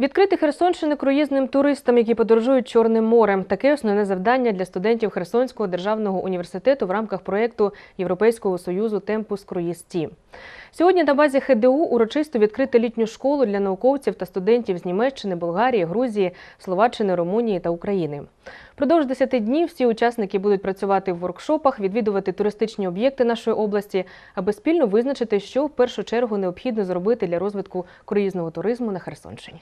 Відкрити Херсонщину круїзним туристам, які подорожують Чорним морем. Таке основне завдання для студентів Херсонського державного університету в рамках проєкту Європейського союзу Темпус Круїз Ті. Сьогодні на базі ХДУ урочисто відкрити літню школу для науковців та студентів з Німеччини, Болгарії, Грузії, Словаччини, Румунії та України. Продовж 10 днів всі учасники будуть працювати в воркшопах, відвідувати туристичні об'єкти нашої області, аби спільно визначити, що в першу чергу необхідно зробити для розвитку круїзного туризму на Херсонщині.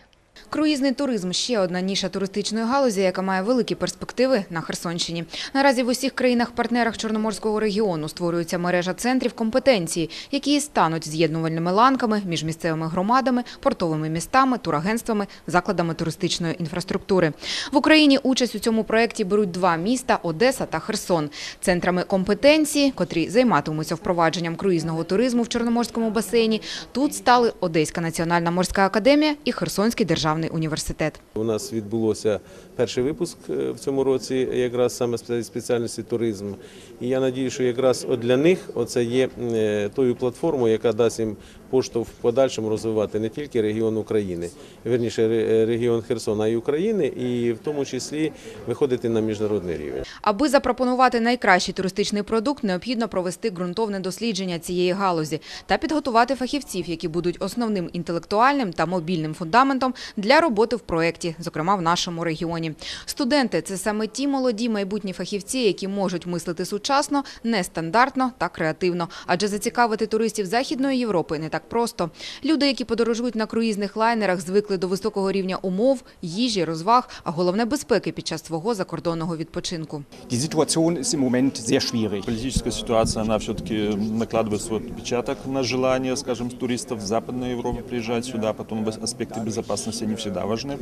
Круїзний туризм – ще одна ніша туристичної галузі, яка має великі перспективи на Херсонщині. Наразі в усіх країнах-партнерах Чорноморського регіону створюється мережа центрів компетенції, які стануть з'єднувальними ланками між місцевими громадами, портовими містами, турагентствами, закладами туристичної інфраструктури. В Україні участь у цьому проєкті беруть два міста – Одеса та Херсон. Центрами компетенції, котрі займатимуться впровадженням круїзного туризму в Чорноморському басейні, тут стали Одеська національна морська академія і Херсонський державний університет. У нас відбулося перший випуск е, в цьому році, якраз саме спеціальності туризм. І я надію, що якраз для них оце є е, тою платформою, яка дасть їм поштовх в подальшому розвивати не тільки регіон України, вірніше ре- регіон Херсона, й України, і в тому числі виходити на міжнародний рівень. Аби запропонувати найкращий туристичний продукт, необхідно провести ґрунтовне дослідження цієї галузі та підготувати фахівців, які будуть основним інтелектуальним та мобільним фундаментом для роботи в проєкті, зокрема в нашому регіоні. Студенти – це саме ті молоді майбутні фахівці, які можуть мислити сучасно, нестандартно та креативно. Адже зацікавити туристів Західної Європи не так просто. Люди, які подорожують на круїзних лайнерах, звикли до високого рівня умов, їжі, розваг, а головне безпеки під час свого закордонного відпочинку. Die Situation ist im Moment sehr schwierig. Политическая ситуация, она все-таки накладывает свой отпечаток на желание, скажем, туристов в Западной Европе приезжать сюда, потом бес- аспекты безопасности не всегда важны.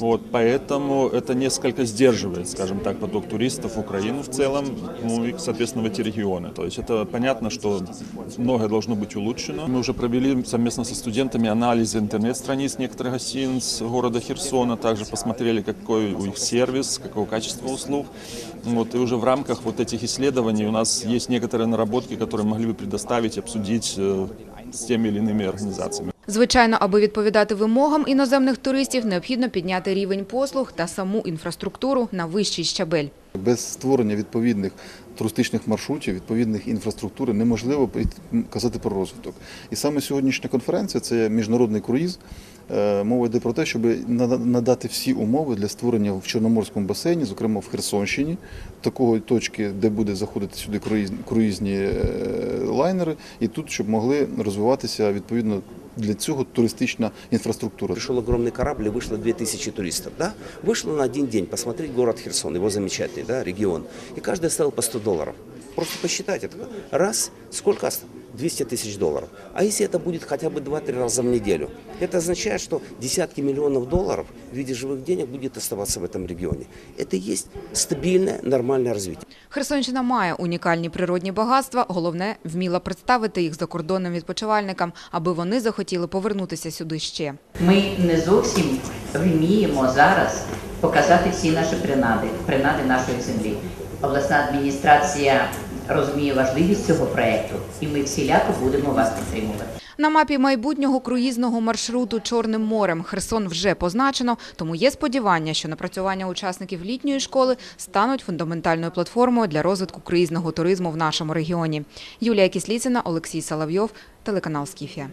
Вот, поэтому это несколько сдерживает, скажем так, поток туристов в Украину в целом, ну и, соответственно, в эти регионы. То есть это понятно, что многое должно быть улучшено. Мы уже провели совместно со студентами анализ интернет-страниц некоторых гостиниц города Херсона, также посмотрели, какой у них сервис, какого качества услуг. Вот, и уже в рамках вот этих исследований у нас есть некоторые наработки, которые могли бы предоставить, обсудить э, с теми или иными организациями. Звичайно, аби відповідати вимогам іноземних туристів, необхідно підняти рівень послуг та саму інфраструктуру на вищий щабель. Без створення відповідних туристичних маршрутів, відповідних інфраструктури неможливо казати про розвиток. І саме сьогоднішня конференція це міжнародний круїз. Е, Мова йде про те, щоб нада- надати всі умови для створення в Чорноморському басейні, зокрема в Херсонщині, такої точки, де буде заходити сюди круїз- круїзні е, лайнери, і тут, щоб могли розвиватися відповідно для цього туристична інфраструктура. Пришел огромный корабль и вышло 2000 туристов. Да? Вышло на один день посмотреть город Херсон, его замечательный да, регион. И каждый оставил по 100 долларов. Просто посчитайте. это. Раз, сколько? ост- 200 тысяч долларов. А если это будет хотя бы 2-3 раза в неделю? Это означает, что десятки миллионов долларов в виде живых денег будет оставаться в этом регионе. Это и есть стабильное, нормальное развитие. Херсонщина має унікальні природні багатства, головне – вміла представити їх закордонним відпочивальникам, аби вони захотіли повернутися сюди ще. Ми не зовсім вміємо зараз показати всі наші принади, принади нашої землі. Обласна адміністрація розуміє важливість цього проекту, і ми всіляко будемо вас підтримувати. На мапі майбутнього круїзного маршруту Чорним морем Херсон вже позначено, тому є сподівання, що напрацювання учасників літньої школи стануть фундаментальною платформою для розвитку круїзного туризму в нашому регіоні. Юлія Кісліцина, Олексій Соловйов, телеканал Скіфія.